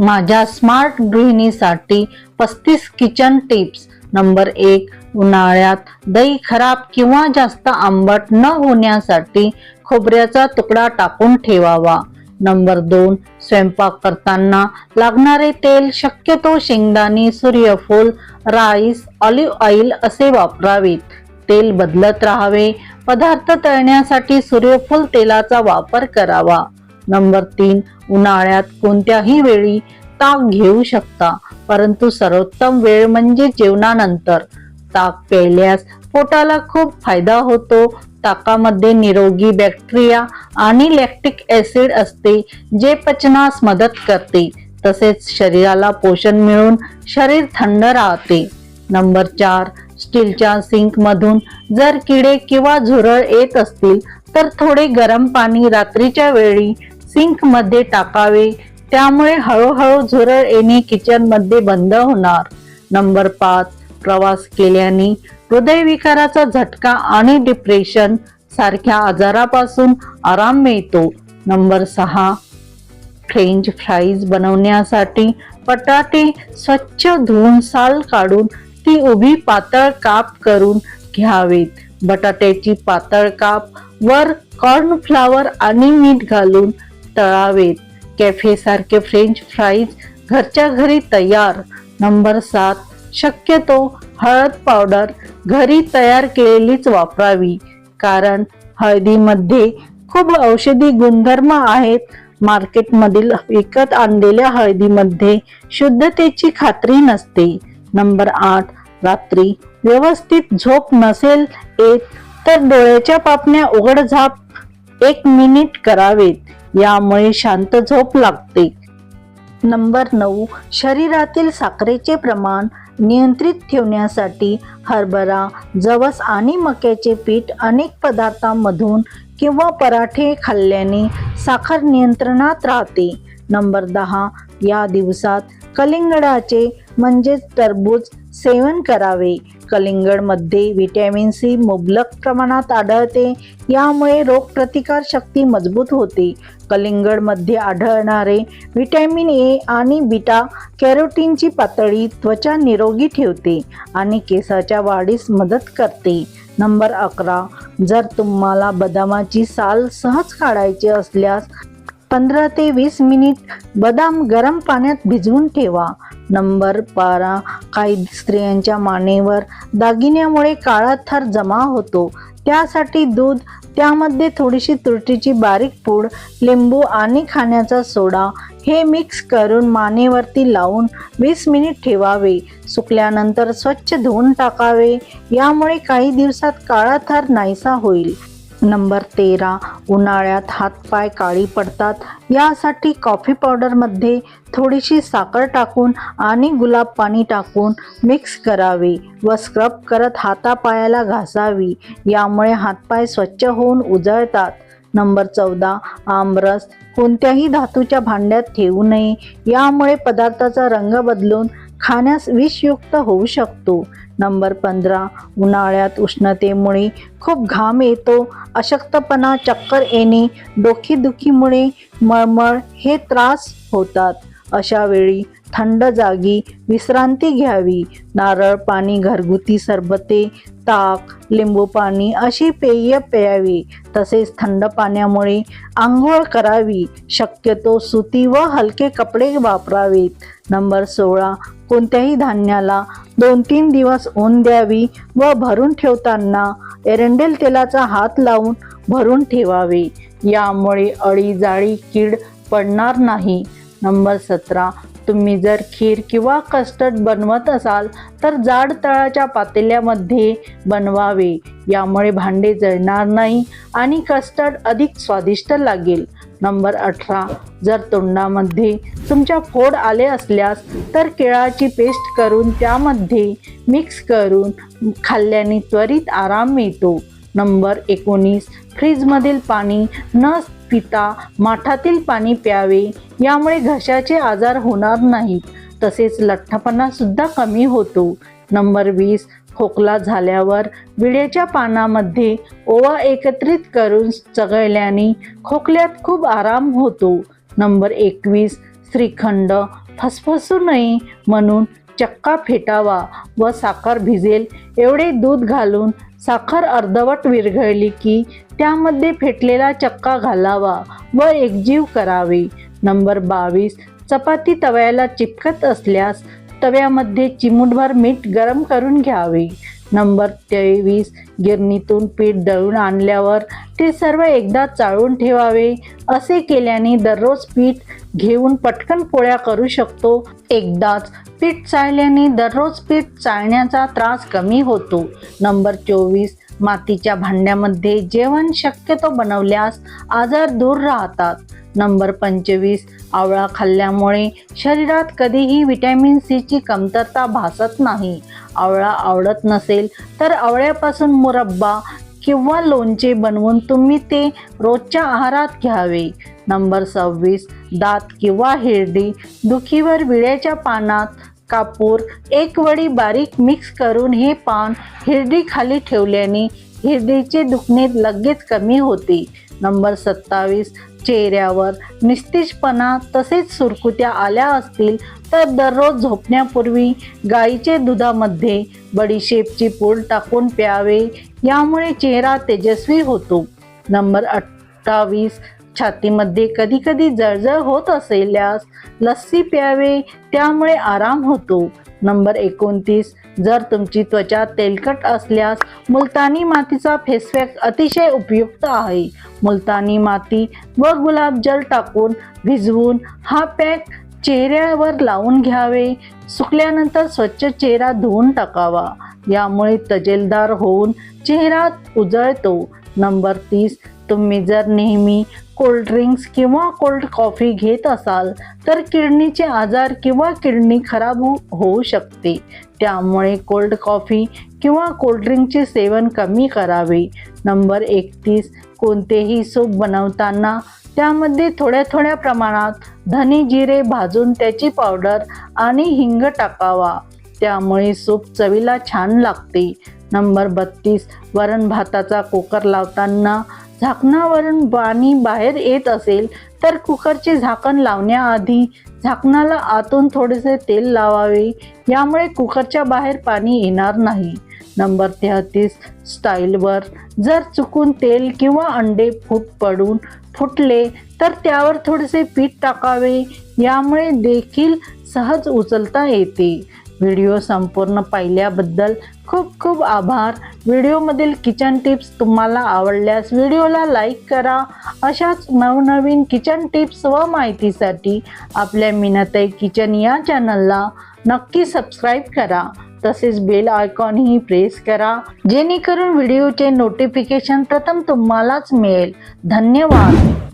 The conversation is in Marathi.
माझ्या स्मार्ट गृहिणीसाठी पस्तीस किचन टिप्स. नंबर एक उन्हाळ्यात दही खराब किंवा जास्त आंबट न होण्यासाठी खोबऱ्याचा तुकडा टाकून ठेवावा. नंबर दोन स्वयंपाक करताना लागणारे तेल शक्यतो शेंगदाणे सूर्यफूल राईस ऑलिव्ह ऑइल असे वापरावेत. तेल बदलत राहावे. पदार्थ तळण्यासाठी सूर्यफूल तेलाचा वापर करावा. नंबर तीन उन्हाळ्यात कोणत्याही वेळी ताक घेऊ शकता परंतु सर्वोत्तम वेळ म्हणजे जेवणानंतर. ताक प्यायल्यास पोटाला खूप फायदा होतो. ताकामध्ये निरोगी बॅक्टेरिया आणि लॅक्टिक ऍसिड असते जे पचनास मदत करते. तसेच शरीराला पोषण मिळून शरीर थंड राहते. नंबर चार स्टीलच्या सिंक मधून जर किडे किंवा झुरळ येत असतील तर थोडे गरम पाणी रात्रीच्या वेळी सिंकमध्ये टाकावे. त्यामुळे हळूहळू झुरळ येणे किचनमध्ये बंद होणार. नंबर पाच प्रवास केल्याने हृदयविकाराचा झटका आणि डिप्रेशन सारख्या आजारापासून आराम मिळतो. नंबर सहा फ्रेंच फ्राईज बनवण्यासाठी बटाटे स्वच्छ धुवून साल काढून ती उभी पातळ काप करून घ्यावेत. बटाट्याची पातळ काप वर कॉर्नफ्लावर आणि मीठ घालून तळावेत. कॅफे सारखे फ्रेंच फ्राईज घरच्या घरी तयार. नंबर सात शक्यतो हळद पावडर घरी तयार केलेलीच वापरावी. कारण हळदीमध्ये खूप औषधी गुणधर्म आहेत. मार्केटमधील विकत आणलेल्या हळदीमध्ये शुद्धतेची खात्री नसते. नंबर आठ रात्री व्यवस्थित झोप नसेल येत तर डोळ्याच्या पापण्या उघड झाप एक मिनिट करावेत. यामुळे शांत झोप लागते. नंबर नऊ शरीरातील साखरेचे प्रमाण नियंत्रित ठेवण्यासाठी हरभरा जवस आणि मक्याचे पीठ अनेक पदार्थांमधून किंवा पराठे खाल्ल्याने साखर नियंत्रणात राहते. नंबर दहा या दिवसात कलिंगडाचे म्हणजेच टरबूज सेवन करावे. कलिंगडमध्ये व्हिटॅमिन सी मुबलक प्रमाणात आढळते. यामुळे रोगप्रतिकार शक्ती मजबूत होते. कलिंगडमध्ये आढळणारे व्हिटॅमिन ए आणि बीटा कॅरोटीनची पातळी त्वचा निरोगी ठेवते आणि केसाच्या वाढीस मदत करते. नंबर अकरा जर तुम्हाला बदामाची साल सहज काढायची असल्यास पंधरा ते वीस मिनिट बदाम गरम पाण्यात भिजवून ठेवा. नंबर बारा. काही स्त्रियांच्या मानेवर दागिन्यामुळे काळा थर जमा होतो. त्यासाठी दूध त्यामध्ये थोडीशी तुरटीची बारीक पूड लिंबू आणि खाण्याचा सोडा हे मिक्स करून मानेवरती लावून वीस मिनिट ठेवावे. सुकल्यानंतर स्वच्छ धुवून टाकावे. यामुळे काही दिवसात काळा थर नाहीसा होईल. नंबर तेरा उन्हाळ्यात हातपाय काळी पडतात. यासाठी कॉफी पावडरमध्ये थोडीशी साखर टाकून आणि गुलाब पाणी टाकून मिक्स करावे व स्क्रब करत हातापायाला घासावी. यामुळे हातपाय स्वच्छ होऊन उजळतात. नंबर चौदा आमरस. कोणत्याही धातूच्या भांड्यात ठेवू नये. यामुळे पदार्थाचा रंग बदलून खाण्यास विषयुक्त होऊ शकतो. नंबर पंधरा उन्हाळ्यात उष्णतेमुळे खूप घाम येतो. अशक्तपणा चक्कर येणे डोकेदुखीमुळे मळमळ हे त्रास होतात. अशा वेळी थंड जागी विश्रांती घ्यावी. नारळ पाणी घरगुती सरबते ताक लिंबू पाणी अशी पेय प्यावी. तसेच थंड पाण्यामुळे आंघोळ करावी. शक्यतो सुती व हलके कपडे वापरावेत. नंबर सोळा. कोणत्याही धान्याला दोन तीन दिवस ऊन द्यावी व भरून ठेवताना एरंडेल तेलाचा हात लावून भरून ठेवावे. यामुळे अळी जाळी कीड पडणार नाही. नंबर सतरा. तुम्ही जर खीर किंवा कस्टर्ड बनवत असाल तर जाड तळाच्या पातेल्यामध्ये बनवावे. यामुळे भांडे जळणार नाही आणि कस्टर्ड अधिक स्वादिष्ट लागेल. नंबर अठरा जर तोंडामध्ये तुमच्या फोड आले असल्यास तर केळाची पेस्ट करून त्यामध्ये मिक्स करून खाल्ल्याने त्वरित आराम मिळतो. नंबर एकोणीस. फ्रीजमधील पाणी न पिता माठातील पाणी प्यावे यामुळे घशाचे आजार होणार नाहीत तसेच लठ्ठपणासुद्धा कमी होतो. नंबर वीस. खोकला झाल्यावर विड्याच्या पानामध्ये ओवा एकत्रित करून चघळल्याने खोकल्यात खूप आराम होतो. नंबर एकवीस. श्रीखंड. फसफसू नये म्हणून चक्का फेटावा व साखर भिजेल. एवढे दूध घालून साखर अर्धवट विरघळली की त्यामध्ये फेटलेला चक्का घालावा व एकजीव करावे. नंबर बावीस. चपाती तव्याला चिपकत असल्यास तव्यामध्ये चिमूटभर मीठ गरम करून घ्यावे. नंबर तेवीस. गिरणीतून पीठ दळून आणल्यावर ते सर्व एकदा चाळून ठेवावे. असे केल्याने दररोज पीठ घेऊन पटकन पोळ्या करू शकतो. एकदाच पीठ चाळल्याने दररोज पीठ चाळण्याचा त्रास कमी होतो. नंबर चोवीस मातीच्या भांड्यामध्ये जेवण शक्यतो बनवल्यास आजार दूर राहतात. नंबर पंचवीस आवळा खाल्ल्यामुळे शरीरात कधीही व्हिटॅमिन सीची कमतरता भासत नाही. आवळा आवडत नसेल तर आवळ्यापासून मुरब्बा किंवा लोणचे बनवून तुम्ही ते रोजच्या आहारात घ्यावे. नंबर सव्वीस दात किंवा हिरडी दुखीवर विड्याच्या पानात कापूर एक वडी बारीक मिक्स करून हे पान हिरडी खाली ठेवल्याने हिरडीचे दुखणे लगेच कमी होते. नंबर सत्तावीस चेहऱ्यावर निस्तेजपणा तसेच सुरकुत्या आल्या असतील तर दररोज झोपण्यापूर्वी गाईचे दुधामध्ये बडीशेपची पूड टाकून प्यावे यामुळे चेहरा तेजस्वी होतो. नंबर अठ्ठावीस छातीमध्ये कधी कधी जळजळ होत असल्यास लस्सी प्यावे त्यामुळे आराम होतो. नंबर एकोणतीस जर तुमची त्वचा तेलकट असल्यास मुलतानी मातीचा फेसपॅक अतिशय उपयुक्त आहे. मुलतानी माती व गुलाबजल टाकून भिजवून हा पॅक चेहऱ्यावर लावून घ्यावे. सुकल्यानंतर स्वच्छ चेहरा धुवून टाकावा. यामुळे तजेलदार होऊन चेहरा उजळतो. नंबर तीस तुम्ही जर नेहमी कोल्ड ड्रिंक्स किंवा कोल्ड कॉफी घेत असाल तर किडनीचे आजार किंवा किडनी खराब हो, होऊ शकते. त्यामुळे कोल्ड कॉफी किंवा कोल्ड्रिंकचे सेवन कमी करावे. नंबर एकतीस कोणतेही सूप बनवताना त्यामध्ये थोड्या थोड्या प्रमाणात धने जिरे भाजून त्याची पावडर आणि हिंग टाकावा. त्यामुळे सूप चवीला छान लागते. नंबर बत्तीस वरण भाताचा कुकर लावताना झाकणावरून पाणी बाहेर येत असेल तर कुकरचे झाकण लावण्याआधी झाकणाला आतून थोडेसे तेल लावावे. यामुळे कुकरच्या बाहेर पाणी येणार नाही. नंबर तेहतीस. स्टाईलवर. जर चुकून तेल किंवा अंडे फूट पडून फुटले तर त्यावर थोडेसे पीठ टाकावे. यामुळे देखील सहज उचलता येते. व्हिडिओ संपूर्ण पाहिल्याबद्दल खूप खूप आभार. व्हिडिओमधील किचन टिप्स तुम्हाला आवडल्यास व्हिडिओला लाईक करा. अशाच नवनवीन किचन टिप्स व माहितीसाठी आपल्या मिनताई किचन या चॅनलला नक्की सबस्क्राईब करा. तसेच बेल आयकॉनही प्रेस करा जेणेकरून व्हिडिओचे नोटिफिकेशन प्रथम तुम्हालाच मिळेल. धन्यवाद.